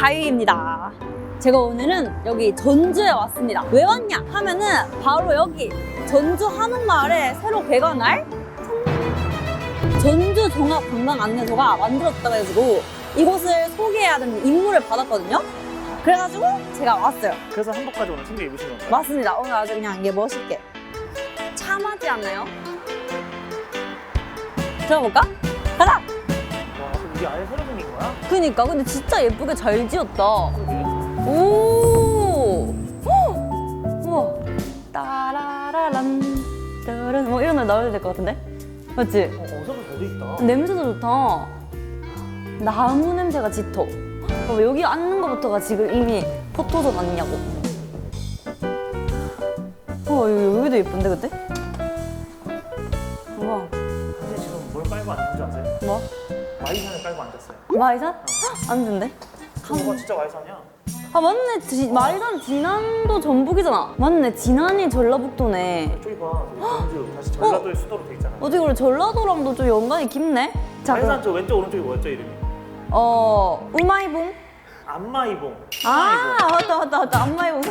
가유입니다. 제가 오늘은 여기 전주에 왔습니다. 왜 왔냐 하면은 바로 여기 전주 한옥마을에 새로 개관할 전주 종합 관광 안내소가 만들었다고 해가지고 이곳을 소개해야 되는 임무를 받았거든요. 그래가지고 제가 왔어요. 그래서 한복까지 오늘 챙겨 입으신 건가요? 맞습니다. 오늘 아주 그냥 이게 멋있게 참하지 않나요? 들어볼까? 가자! 와, 이게 아예 새로 생긴 거야? 그니까 근데 진짜 예쁘게 잘 지었다. 오! 헉! 우와! 따라라란 따란 뭐 이런 노래 나와야 될것 같은데? 맞지? 어, 어서도 잘 돼 있다. 냄새도 좋다. 나무 냄새가 짙어. 봐봐, 여기 앉는 것부터가 지금 이미 포토존 아니냐고. 어, 여기, 여기도 예쁜데, 근데? 우와, 근데 지금 뭘 깔고 앉은 줄 아세요? 뭐? 마이산을 깔고 앉았어요. 마이산? 앉은데? 저거 진짜 마이산이야. 아, 맞네. 지, 마이산 진안도 전북이잖아. 맞네. 진안이 전라북도네. 저기 봐, 저기 전주 다시 전라도의 수도로 돼 있잖아. 어디 그래 전라도랑도 좀 연관이 깊네. 자, 마이산 그럼 저 왼쪽 오른쪽이 뭐였죠 이름이? 어 우마이봉. 안마이봉. 아 맞다 맞다 맞다 안마이봉.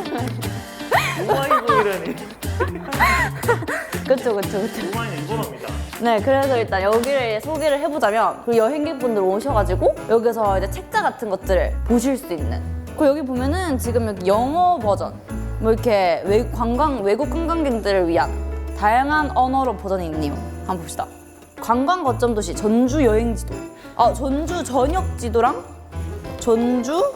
우마이봉이라니. 그쵸 그쵸 그쵸. 우마이는 일본어입니다. 네 그래서 일단 여기를 소개를 해보자면 그 여행객분들 오셔가지고 여기서 이제 책자 같은 것들을 보실 수 있는. 그 여기 보면은 지금 여기 영어 버전, 뭐 이렇게 외, 관광 외국 관광객들을 위한 다양한 언어로 버전이 있네요. 한번 봅시다. 관광 거점 도시 전주 여행 지도. 아 전주 전역 지도랑 전주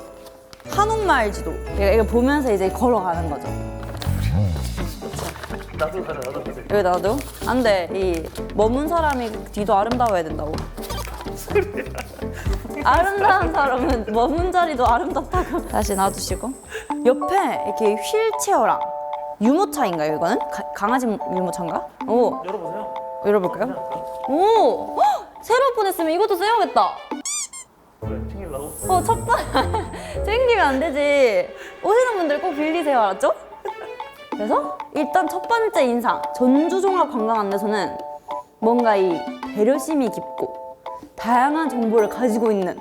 한옥마을 지도. 이거 보면서 이제 걸어가는 거죠. 나도 가자, 나도 가자. 여기 나도 안 돼 이 머문 사람이 뒤도 아름다워야 된다고 아름다운 사람은 머문 자리도 아름답다고 다시 놔두시고 옆에 이렇게 휠체어랑 유모차인가요 이거는? 가- 강아지 유모차인가? 오 열어보세요. 열어볼까요? 오 헉! 새로 보냈으면 이것도 써야겠다 그래, 챙기려고. 어 첫번 챙기면 안 되지 오시는 분들 꼭 빌리세요 알았죠? 그래서 일단 첫 번째 인상 전주종합 관광 안내소는 뭔가 이 배려심이 깊고 다양한 정보를 가지고 있는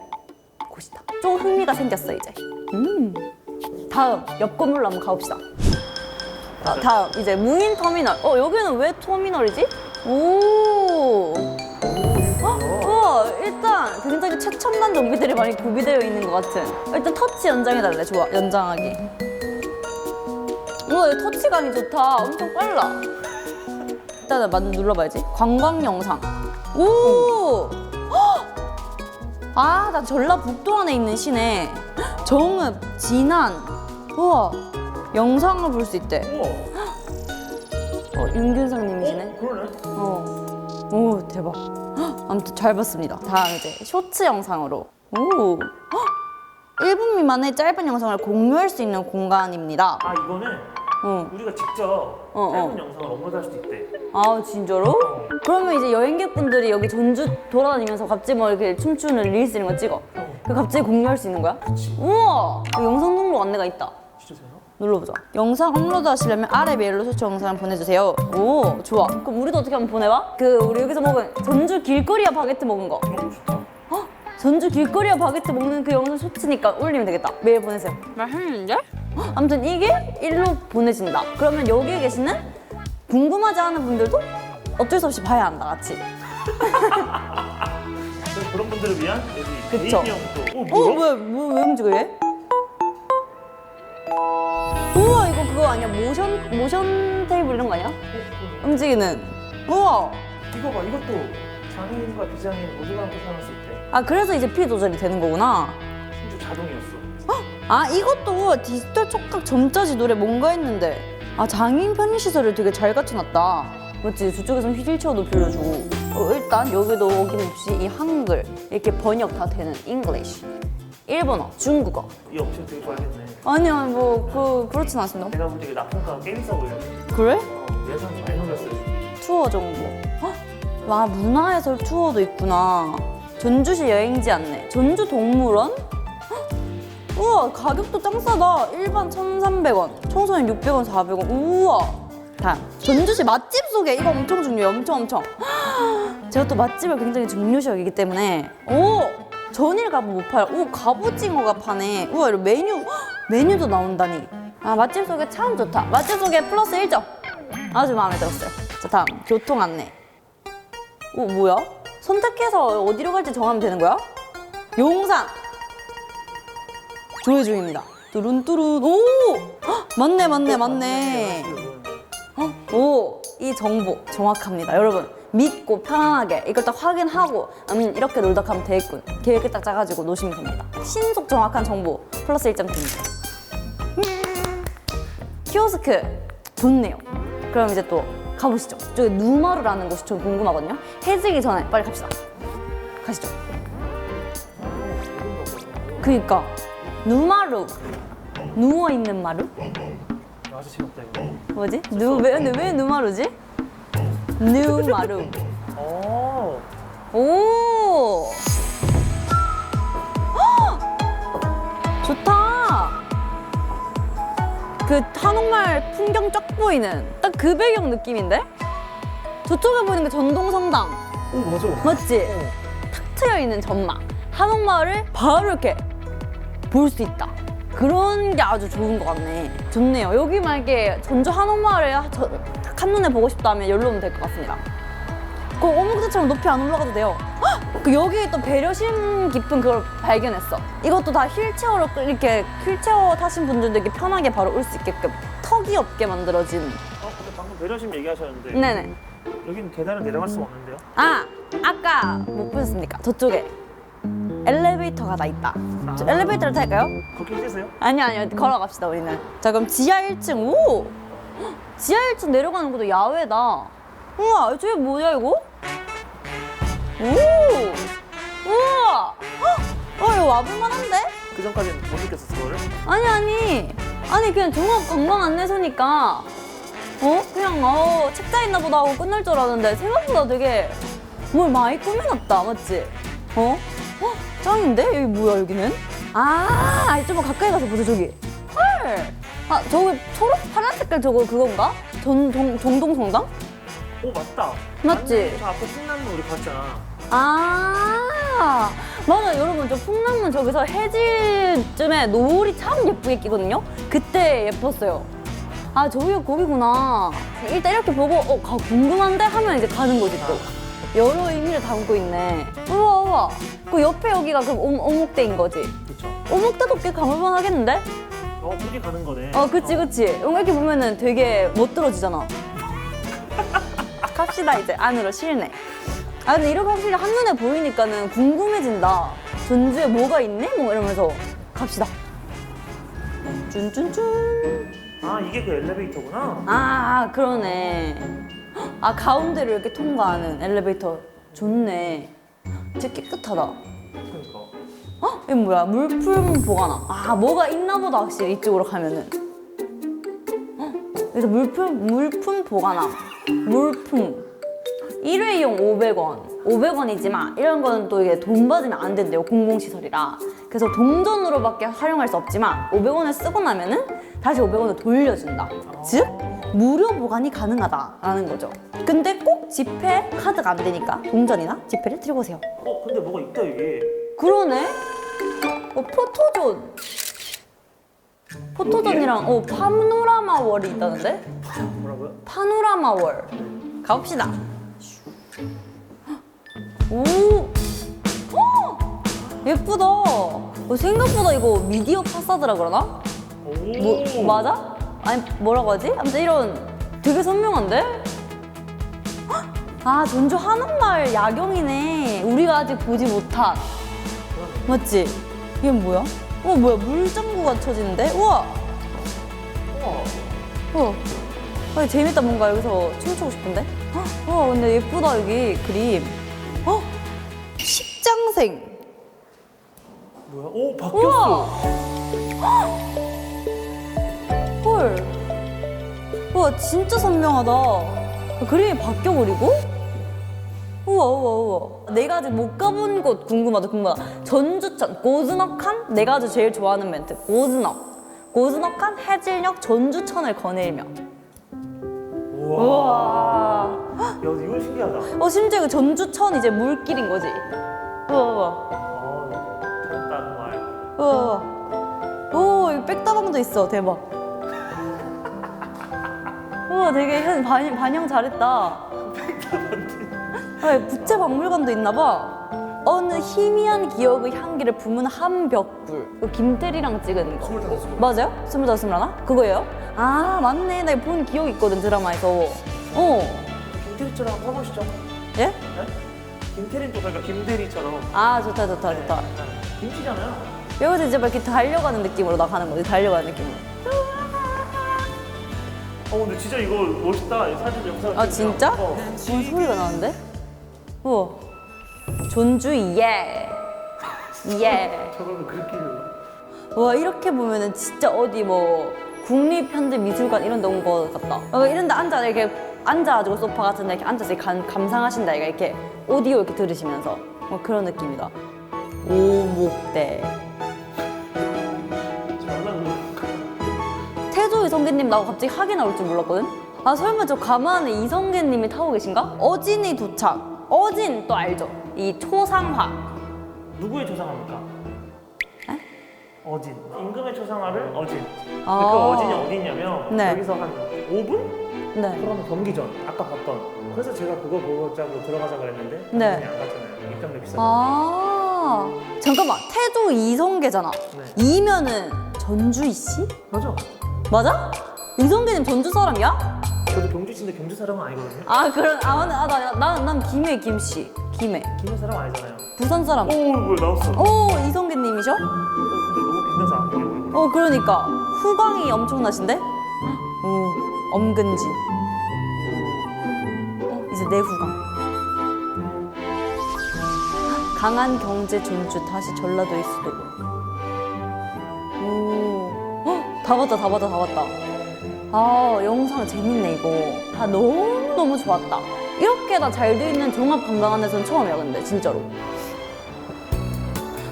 곳이다. 좀 흥미가 생겼어 이제. 음. 다음 옆 건물로 한번 가봅시다. 아, 다음 이제 무인 터미널. 어 여기는 왜 터미널이지? 오. 어? 우와 일단 굉장히 최첨단 장비들이 많이 구비되어 있는 것 같은. 일단 터치 연장해달래 좋아. 연장하기 우와 이 터치감이 좋다 엄청 빨라 일단은 만 눌러봐야지 관광 영상 오 아, 나 전라북도 안에 있는 시내. 정읍, 진안. 우와, 영상을 볼 수 있대. 우와. 어, 윤균성님이시네. 어, 그러네. 어. 오, 대박. 헉, 아무튼 잘 봤습니다. 다음 이제 쇼츠 영상으로. 오. 헉, 1분 미만의 짧은 영상을 공유할 수 있는 공간입니다. 아, 이거는 어. 우리가 직접 어, 짧은 어. 영상을 업로드할 수도 있대. 아, 진짜로? 그러면 이제 여행객분들이 여기 전주 돌아다니면서 갑자기 뭐 이렇게 춤추는 릴스 이런 거 찍어. 그 갑자기 공유할 수 있는 거야? 우와! 여기 영상 등록 안내가 있다. 진짜 세요? 눌러보자. 영상 업로드 하시려면 아래 메일로 소체 영상을 보내주세요. 오, 좋아. 그럼 우리도 어떻게 한번 보내봐? 그 우리 여기서 먹은 전주 길거리야 바게트 먹은 거. 너무 좋다. 전주 길거리야 바게트 먹는 그 영상 쇼츠니까 올리면 되겠다. 메일 보내세요. 맛있는데? 아무튼 이게 일로 보내진다. 그러면 여기에 계시는 궁금하지 않은 분들도 어쩔 수 없이 봐야 한다, 같이. 그래서 그런 분들을 위한 여기 그쵸. 개인용도. 오, 어, 뭐야? 뭐야, 뭐, 왜 움직여, 얘? 우와, 이거 그거 아니야? 모션, 모션 테이블 이런 거 아니야? 움직이는. 우와! 이거 봐, 이것도 장애인과 비장애인 모두가 함께 수 있대. 아, 그래서 이제 피 조절이 되는 거구나. 아, 이것도 디지털 촉각 점자지 노래 뭔가 했는데. 아, 장애인 편의시설을 되게 잘 갖춰놨다. 그렇지, 저쪽에서는 휘질체어도 빌려주고. 어, 일단 여기도 어김없이 이 한글, 이렇게 번역 다 되는 English. 일본어, 중국어. 이 업체 되게 좋아하겠네. 아니야, 뭐, 그, 그렇진 않습니다. 내가 볼때 이게 나쁜가 게임 있어 보여. 그래? 어, 예산 많이 넘겼어요. 투어 정보. 헉! 와, 문화해설 투어도 있구나. 전주시 여행지 안내. 전주 동물원? 헉! 우와, 가격도 짱 싸다. 일반 1,300원, 청소년 600원, 400원. 우와. 다음. 전주시 맛집 소개. 이거 엄청 중요해요. 엄청 엄청. 헉! 제가 또 맛집을 굉장히 중요시 여기기 때문에. 오! 전일 갑오 못 팔아. 오 갑오징어가 파네. 우와 이런 메뉴 헉, 메뉴도 나온다니. 아 맛집 소개 참 좋다. 맛집 소개 플러스 1점. 아주 마음에 들었어요. 자 다음 교통 안내. 오 뭐야? 선택해서 어디로 갈지 정하면 되는 거야? 용산. 조회 중입니다. 뚜룬뚜룬. 오 헉, 맞네 맞네 맞네. 오, 이 정보 정확합니다. 여러분, 믿고 편안하게 이걸 딱 확인하고 음, 이렇게 놀다 가면 되겠군. 계획을 딱 짜가지고 노시면 됩니다. 신속 정확한 정보 플러스 1점 드립니다. 음, 키오스크 좋네요. 그럼 이제 또 가보시죠. 저기 누마루라는 곳이 좀 궁금하거든요. 해지기 전에 빨리 갑시다. 가시죠. 그니까 누마루 누워 있는 마루 아주 재밌다 이거. 뭐지? 누 왜, 근데 왜 누마루지? 누마루. 어. 오. 헉! 좋다. 그 한옥마을 풍경 쫙 보이는 딱 그 배경 느낌인데? 저쪽에 보이는 게 전동성당 오 맞아. 맞지? 탁 트여 있는 전망. 한옥마을을 바로 이렇게 볼 수 있다. 그런 게 아주 좋은 것 같네. 좋네요. 여기 만약에 전주 한옥마을에 저- 한눈에 보고 싶다면 여기로 오면 될 것 같습니다. 그 오목도처럼 높이 안 올라가도 돼요. 헉! 그 여기에 또 배려심 깊은 그걸 발견했어. 이것도 다 휠체어로 끌- 이렇게 휠체어 타신 분들도 이렇게 편하게 바로 올 수 있게끔 턱이 없게 만들어진. 어 근데 방금 배려심 얘기하셨는데 네네. 여긴 계단을 내려갈 수가 없는데요? 아 아까 못 보셨습니까? 저쪽에 엘리베이터가 다 있다. 저 엘리베이터를 탈까요? 걷기 싫으세요? 아니요 아니요 걸어갑시다 우리는. 자 그럼 지하 1층 오 헉, 지하 1층 내려가는 것도 야외다. 우와 저게 뭐야 이거? 오 우와 헉, 어 이거 와볼만한데? 그 전까지는 못 느꼈었어 그거를? 아니 아니 아니 그냥 종합 관광 안내소니까 어 그냥 어 책자 있나 보다 하고 끝날 줄 알았는데 생각보다 되게 뭘 많이 꾸며놨다 맞지? 어? 어 짱인데 여기 뭐야 여기는? 아좀 가까이 가서 보자 저기 헐. 아 저거 초록 파란 색깔 저거 그건가? 전 정, 정동 성당? 오 맞다. 맞지? 맞네. 저 앞에 풍나무 우리 봤잖아. 아 맞아 여러분 저 풍랑문 저기서 해질쯤에 노을이 참 예쁘게 끼거든요 그때 예뻤어요 아 저기가 거기구나 일단 이렇게 보고 어 가, 궁금한데 하면 이제 가는 거지 또 여러 의미를 담고 있네. 우와 우와. 그 옆에 여기가 그럼 오, 오목대인 거지? 그렇죠. 오목대도 꽤 가볼만 하겠는데? 어 그렇게 가는 거네. 어 그치 그치. 이렇게 보면은 되게 멋들어지잖아. 갑시다 이제. 안으로 실내. 아 근데 이렇게 확실히 한눈에 보이니까는 궁금해진다. 전주에 뭐가 있네? 뭐 이러면서 갑시다. 쭌쭌쭌 아 이게 그 엘리베이터구나. 아 그러네 아 가운데를 이렇게 통과하는 엘리베이터 좋네 진짜 깨끗하다 그러니까. 어? 이거 뭐야? 물품 보관함. 아, 뭐가 있나 보다, 확실히 이쪽으로 가면은. 어? 여기서 물품, 물품 보관함. 물품. 일회용 500원. 500원이지만 이런 거는 또 이게 돈 받으면 안 된대요. 공공시설이라. 그래서 동전으로밖에 활용할 수 없지만 500원을 쓰고 나면은 다시 500원을 돌려준다. 즉, 무료 보관이 가능하다라는 거죠. 근데 꼭 지폐, 카드가 안 되니까 동전이나 지폐를 들고 오세요. 어 근데 뭐가 있다 이게. 그러네. 어, 포토존. 포토존이랑 어 파노라마 월이 있다는데? 뭐라고요? 파노라마 월. 가봅시다. 오. 어! 예쁘다. 어, 생각보다 이거 미디어 파사드라 그러나? 오. 뭐 맞아? 아니 뭐라고 하지? 아무튼 이런 되게 선명한데? 헉! 아 전주 한옥마을 야경이네. 우리가 아직 보지 못한. 맞지? 이게 뭐야? 어 뭐야 물장구가 쳐지는데? 우와! 우와. 어. 아, 재밌다 뭔가 여기서 춤추고 싶은데? 헉, 와 근데 예쁘다 여기 그림. 어? 십장생. 뭐야? 오! 바뀌었어. 헐. 우와 진짜 선명하다. 그림이 바뀌어버리고? 우와 우와 우와. 내가 아직 못 가본 곳 궁금하다 궁금하다. 전주천 고즈넉한 내가 아주 제일 좋아하는 멘트 고즈넉. 고즈넉한 해질녘 전주천을 거닐며. 우와. 우와. 야 이거 신기하다. 어 심지어 그 전주천 이제 물길인 거지. 우와 우와. 아 우와. 오, 여기 백다방도 있어. 대박. 우와, 되게 현, 반, 반영 잘했다. 아, 부채 박물관도 있나 봐. 어느 희미한 기억의 향기를 품은 한 벽불. 이거 김태리랑 찍은 거. 스물다섯 살. 맞아요? 스물다섯, 스물하나? 그거예요? 아, 맞네. 나 본 기억 있거든, 드라마에서. 어. 김태리처럼 한번 타보시죠. 예? 네? 김태리도 그러니까 김대리처럼. 아, 좋다, 좋다, 좋다. 김치잖아요. 여기서 이제 막 이렇게 달려가는 느낌으로 나가는 거지, 달려가는 느낌으로. 어 근데 진짜 이거 멋있다. 이 사진 영상. 아, 진짜? 어. 무슨 소리가 나는데? 우와. 존주 예. 예. 저걸 그렇게. 와 이렇게 보면은 진짜 어디 뭐 국립현대미술관 이런 데 온 거 같다. 어, 이런 데 앉아 이렇게 앉아가지고 소파 같은 데 이렇게 앉아서 감, 감상하신다 이렇게 오디오 이렇게 들으시면서 뭐 그런 느낌이다. 오목대. 이성계님 나고 갑자기 학이 나올 줄 몰랐거든? 아 설마 저 가만에 이성계님이 타고 계신가? 어진이 도착. 어진 또 알죠? 이 초상화. 누구의 초상화입니까? 에? 어진. 임금의 초상화를 어진. 아. 그 어진이 어디 있냐면 네. 여기서 한 5분? 네. 그러면 경기 전 아까 봤던. 그래서 제가 그거 보자고 들어가자 그랬는데 네. 당연히 안 갔잖아요. 입장료 비싸서. 아 잠깐만 태조 이성계잖아. 네. 이면은 전주이 씨? 맞아. 맞아? 이성계님 전주 사람이야? 저도 경주시인데 경주 사람은 아니거든요. 아 그런 아나난 김해 김씨 김해 김해 사람 아니잖아요. 부산 사람. 오, 뭐 나왔어. 어, 오 이성계님이셔? 근데 너무 빛나서 안 보여 얼굴. 어 그러니까 후광이 엄청나신데? 오 엄근진. 어, 이제 내 후광. 강한 경제 존주 다시 전라도의 수도. 다 봤다 다 봤다 다 봤다. 아 영상 재밌네 이거. 다 너무 너무 좋았다. 이렇게 다 잘 돼 있는 종합 관광안에서는 처음이야 근데 진짜로.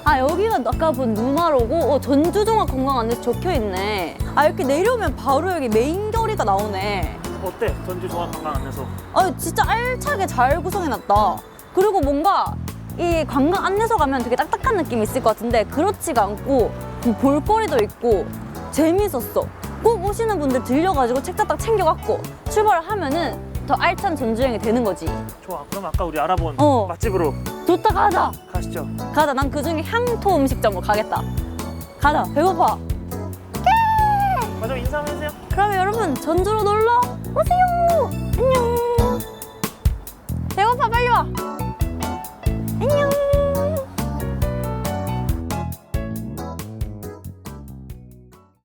아 여기가 아까 본 누나로고 어, 전주 종합 관광안에서 적혀 있네. 아 이렇게 내려오면 바로 여기 메인 결이가 나오네. 어때? 전주 종합관광 안에서. 아 진짜 알차게 잘 구성해놨다. 그리고 뭔가 이 관광 안내소 가면 되게 딱딱한 느낌이 있을 것 같은데 그렇지가 않고 뭐 볼거리도 있고 재밌었어. 꼭 오시는 분들 들려가지고 책 딱딱 챙겨갖고 출발을 하면은 더 알찬 전주 여행이 되는 거지. 좋아. 그럼 아까 우리 알아본 어. 맛집으로 좋다 가자. 가시죠. 가자. 난 그중에 향토 음식점으로 가겠다. 가자. 배고파. 마지막 인사 한번 해주세요. 그럼 여러분 전주로 놀러 오세요. 안녕. 배고파 빨리 와. 안녕.